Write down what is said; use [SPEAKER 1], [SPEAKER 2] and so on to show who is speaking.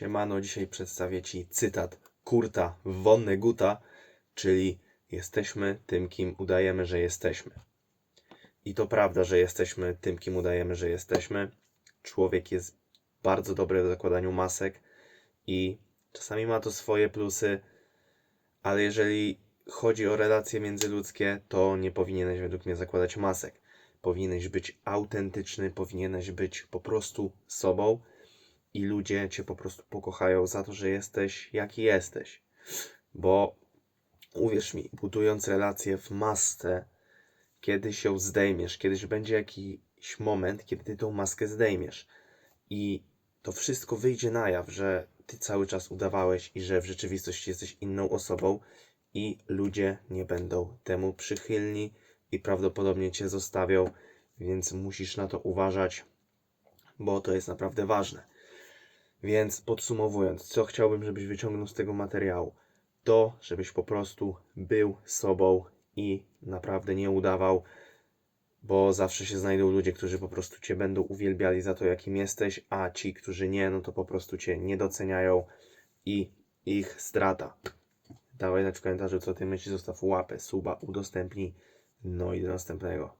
[SPEAKER 1] Siemano, dzisiaj przedstawię Ci cytat Kurta Vonneguta, czyli jesteśmy tym, kim udajemy, że jesteśmy. I to prawda, że jesteśmy tym, kim udajemy, że jesteśmy. Człowiek jest bardzo dobry w zakładaniu masek i czasami ma to swoje plusy, ale jeżeli chodzi o relacje międzyludzkie, to nie powinieneś według mnie zakładać masek. Powinieneś być autentyczny, powinieneś być po prostu sobą i ludzie cię po prostu pokochają za to, że jesteś jaki jesteś. Bo uwierz mi, budując relacje w masce, kiedyś ją zdejmiesz, kiedyś będzie jakiś moment, kiedy ty tą maskę zdejmiesz. I to wszystko wyjdzie na jaw, że ty cały czas udawałeś i że w rzeczywistości jesteś inną osobą i ludzie nie będą temu przychylni i prawdopodobnie cię zostawią, więc musisz na to uważać, bo to jest naprawdę ważne. Więc podsumowując, co chciałbym, żebyś wyciągnął z tego materiału? To, żebyś po prostu był sobą i naprawdę nie udawał, bo zawsze się znajdą ludzie, którzy po prostu cię będą uwielbiali za to, jakim jesteś, a ci, którzy nie, no to po prostu cię nie doceniają i ich strata. Dawaj znać w komentarzu, co ty myślisz, zostaw łapę, suba, udostępnij. No i do następnego.